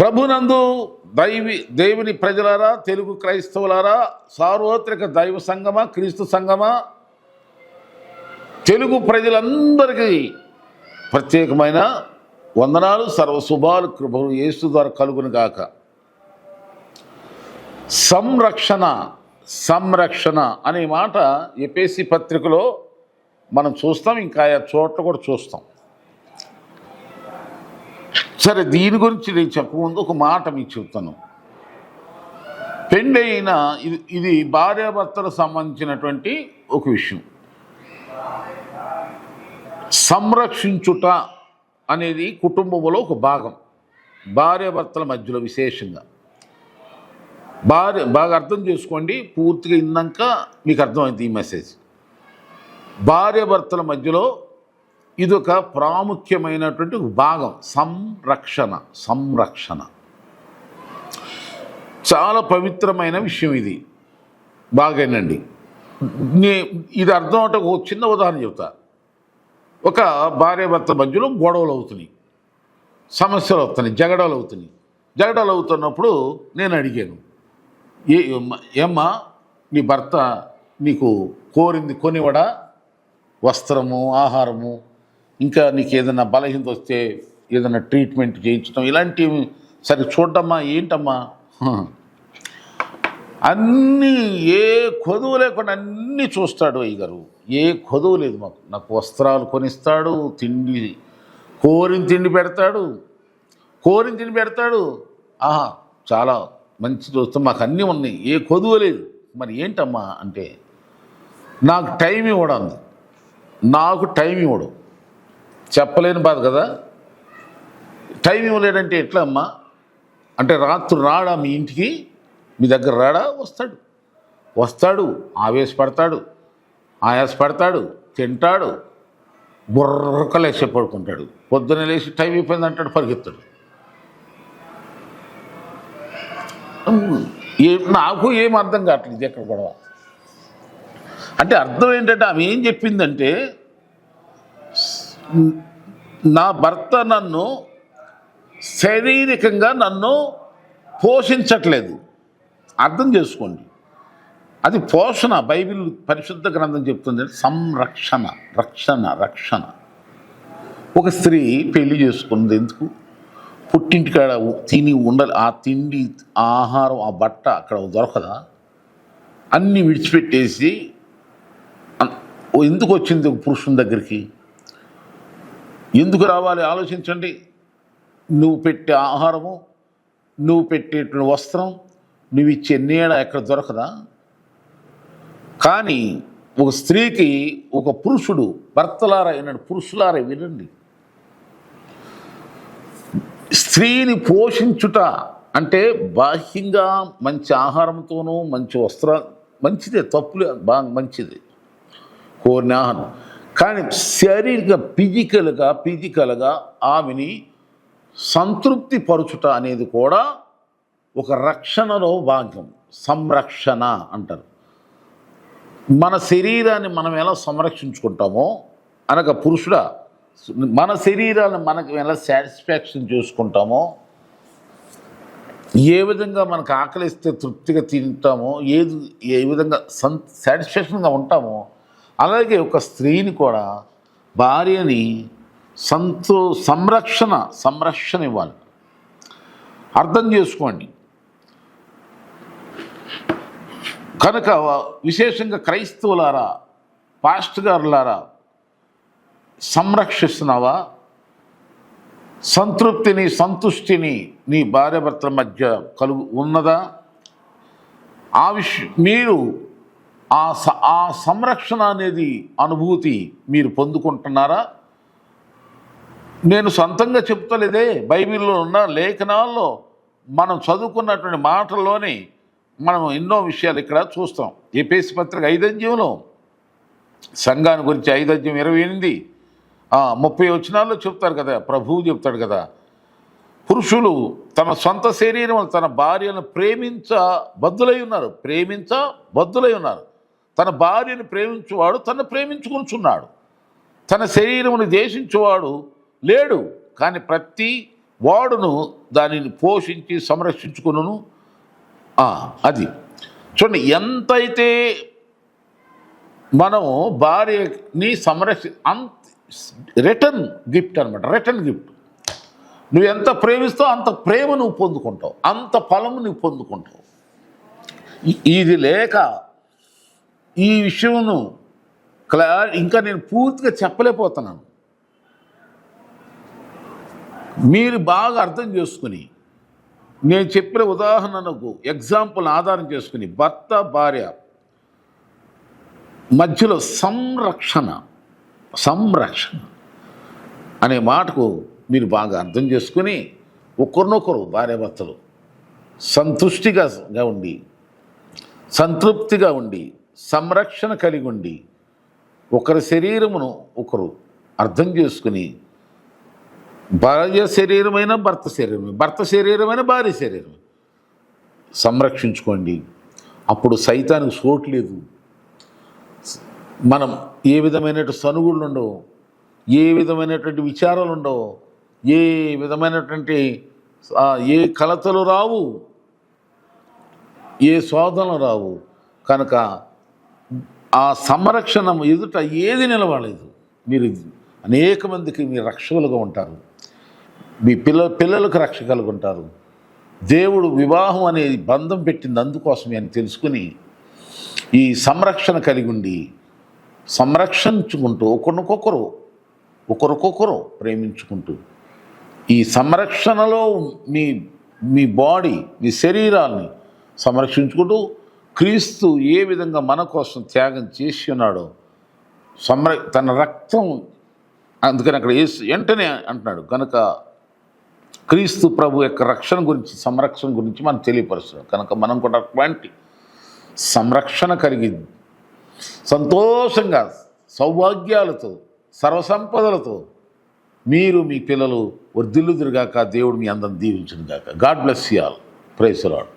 ప్రభునందు దైవి దేవుని ప్రజలారా తెలుగు క్రైస్తవులారా సార్వత్రిక దైవ సంగమా క్రీస్తు సంగమా? తెలుగు ప్రజలందరికీ ప్రత్యేకమైన వందనాలు సర్వశుభాలు కృపలు యేసు ద్వారా కలుగును గాక. సంరక్షణ సంరక్షణ అనే మాట ఎపేసి పత్రికలో మనం చూస్తాం ఇంకా ఆ చోట్ల కూడా చూస్తాం. సరే దీని గురించి నేను చెప్పకముందు ఒక మాట మీకు చెప్తాను. పెళ్ళైన ఇది ఇది భార్యాభర్తలకు సంబంధించినటువంటి ఒక విషయం. సంరక్షించుట అనేది కుటుంబంలో ఒక భాగం. భార్యాభర్తల మధ్యలో విశేషంగా. భార్య బాగా అర్థం చేసుకోండి పూర్తిగా ఇందాక మీకు అర్థమైంది ఈ మెసేజ్. భార్యాభర్తల మధ్యలో ఇదొక ప్రాముఖ్యమైనటువంటి భాగం. సంరక్షణ సంరక్షణ. చాలా పవిత్రమైన విషయం ఇది. బాగానండి నే ఇది అర్థం అంటే ఒక చిన్న ఉదాహరణ చెబుతా. ఒక భార్యాభర్త మధ్యలో గొడవలు అవుతున్నాయి. సమస్యలు అవుతున్నాయి జగడాలు అవుతున్నాయి. జగడాలు అవుతున్నప్పుడు నేను అడిగాను ఏ ఏమ్మా నీ భర్త నీకు కోరింది కొనివడా వస్త్రము ఆహారము ఇంకా నీకు ఏదైనా బలహీనత వస్తే ఏదైనా ట్రీట్మెంట్ చేయించడం ఇలాంటివి సరే చూడమ్మా ఏంటమ్మా? అన్నీ ఏ కొదువు లేకుండా అన్నీ చూస్తాడు అయ్యగారు ఏ కొదువు లేదు మాకు. నాకు వస్త్రాలు కొనిస్తాడు తిండి కోరిన తిండి పెడతాడు. కోరిన తిండి పెడతాడు. ఆహా చాలా మంచి చూస్తాం మాకు అన్నీ ఉన్నాయి. ఏ కొదువు లేదు. మరి ఏంటమ్మా అంటే నాకు టైం ఇవ్వడం నాకు టైం ఇవ్వడు. చెప్పలేని బాధ కదా? టైం ఇవ్వలేడంటే ఎట్లా అమ్మా? అంటే రాత్రి రాడా మీ ఇంటికి? మీ దగ్గర రాడా? వస్తాడు. వస్తాడు ఆవేశపడతాడు ఆయాసపడతాడు తింటాడు బుర్రకలేసి పడుకుంటాడు. పొద్దున్నే లేచి టైం అయిపోయింది అంటాడు పరిగెత్తాడు. ఏ నాకు ఏం అర్థం కావట్లేదు ఎక్కడ గొడవ? అంటే అర్థం ఏంటంటే ఆమె ఏం చెప్పిందంటే నా భర్త నన్ను శారీరకంగా నన్ను పోషించట్లేదు. అర్థం చేసుకోండి. అది పోషణ బైబిల్ పరిశుద్ధ గ్రంథం చెప్తుంది. సంరక్షణ రక్షణ రక్షణ. ఒక స్త్రీ పెళ్ళి చేసుకున్నది ఎందుకు? పుట్టింటికాడ తిని ఉండాలి ఆ తిండి ఆ ఆహారం ఆ బట్ట అక్కడ దొరకదా? అన్నీ విడిచిపెట్టేసి ఎందుకు వచ్చింది ఒక పురుషుని దగ్గరికి? ఎందుకు రావాలి? ఆలోచించండి. నువ్వు పెట్టే ఆహారము నువ్వు పెట్టేటువంటి వస్త్రం నువ్వు ఇచ్చే నీడ ఎక్కడ దొరకదా? కానీ ఒక స్త్రీకి ఒక పురుషుడు భర్తలారా వినండి పురుషులారా వినండి స్త్రీని పోషించుట అంటే బాహ్యంగా మంచి ఆహారంతోనూ మంచి వస్త్ర మంచిదే తప్పులే బాగా మంచిది. కోరిన ఆహారం. కానీ శారీరక ఫిజికల్గా ఫిజికల్గా ఆమెని సంతృప్తి పరుచుట అనేది కూడా ఒక రక్షణలో భాగ్యం సంరక్షణ అంటారు. మన శరీరాన్ని మనం ఎలా సంరక్షించుకుంటామో అనగా పురుషుడా మన శరీరాన్ని మనకు ఎలా సాటిస్ఫాక్షన్ చూసుకుంటామో ఏ విధంగా మనకు ఆకలిస్తే తృప్తిగా తింటామో ఏది ఏ విధంగా సం సాటిస్ఫాక్షన్గా ఉంటామో అలాగే ఒక స్త్రీని కూడా భార్యని సంతో సంరక్షణ సంరక్షణ ఇవ్వాలి. అర్థం చేసుకోండి. కనుక విశేషంగా క్రైస్తవులారా పాస్ట్ గారులారా సంరక్షిస్తున్నావా? సంతృప్తిని సంతుష్టిని నీ భార్యాభర్తల మధ్య కలుగు ఉన్నదా? ఆ విష మీరు ఆ స ఆ సంరక్షణ అనేది అనుభూతి మీరు పొందుకుంటున్నారా? నేను సొంతంగా చెప్తలేదే బైబిల్లో ఉన్న లేఖనాల్లో మనం చదువుకున్నటువంటి మాటల్లోనే మనం ఎన్నో విషయాలు ఇక్కడ చూస్తాం. ఏపీఎస్ పత్రిక ఐదంజ్యంలో సంఘాన్ని గురించి ఐదంజ్యం ఇరవై ఎనిమిది ముప్పై వచనాల్లో చెప్తారు కదా ప్రభువు చెప్తాడు కదా పురుషులు తన సొంత శరీరం తన భార్యను ప్రేమించ బద్దులై ఉన్నారు ప్రేమించ బద్దులై ఉన్నారు. తన భార్యను ప్రేమించువాడు తను ప్రేమించుకుంటున్నాడు. తన శరీరమును దేశించువాడు లేడు. కానీ ప్రతి వాడును దానిని పోషించి సంరక్షించుకును అది. చూడండి ఎంతైతే మనం భార్యని సంరక్షి అంత రిటర్న్ గిఫ్ట్ అనమాట రిటర్న్ గిఫ్ట్. నువ్వు ఎంత ప్రేమిస్తావు అంత ప్రేమ నువ్వు పొందుకుంటావు అంత ఫలము నువ్వు పొందుకుంటావు. ఇది లేక ఈ విషయమును క్లా ఇంకా నేను పూర్తిగా చెప్పలేకపోతున్నాను. మీరు బాగా అర్థం చేసుకుని నేను చెప్పిన ఉదాహరణకు ఎగ్జాంపుల్ ఆధారం చేసుకుని భర్త భార్య మధ్యలో సంరక్షణ సంరక్షణ అనే మాటకు మీరు బాగా అర్థం చేసుకుని ఒకరినొకరు భార్యాభర్తలు సంతుష్టిగా ఉండి సంతృప్తిగా ఉండి సంరక్షణ కలిగి ఉండి ఒకరి శరీరమును ఒకరు అర్థం చేసుకుని భార్య శరీరమైన భర్త శరీరమే భర్త శరీరమైన భార్య శరీరం సంరక్షించుకోండి. అప్పుడు సైతానికి సోట్లేదు మనం ఏ విధమైనటువంటి సనుగుళ్ళు ఉండవు ఏ విధమైనటువంటి విచారాలు ఉండవు ఏ విధమైనటువంటి ఏ కలతలు రావు ఏ శోధనలు రావు. కనుక ఆ సంరక్షణ ఎదుట ఏది నిలవలేదు. మీరు అనేక మందికి మీరు రక్షకులుగా ఉంటారు. మీ పిల్ల పిల్లలకు రక్ష ఉంటారు. దేవుడు వివాహం అనే బంధం పెట్టింది అందుకోసమే అని తెలుసుకుని ఈ సంరక్షణ కలిగి ఉండి సంరక్షించుకుంటూ ఒకరికొకరు ఒకరికొకరు ప్రేమించుకుంటూ ఈ సంరక్షణలో మీ మీ బాడీ మీ శరీరాన్ని సంరక్షించుకుంటూ క్రీస్తు ఏ విధంగా మన కోసం త్యాగం చేసి ఉన్నాడో సంర తన రక్తం అందుకని అక్కడ వేసి వెంటనే అంటున్నాడు కనుక క్రీస్తు ప్రభు యొక్క రక్షణ గురించి సంరక్షణ గురించి మనం తెలియపరుస్తున్నాం. కనుక మనం కూడా అటువంటి సంరక్షణ కలిగి సంతోషంగా సౌభాగ్యాలతో సర్వసంపదలతో మీరు మీ పిల్లలు వర్ధిల్లుదురుగాక దేవుడు మీ అందరం దీవించును గాక God bless you all. Praise Lord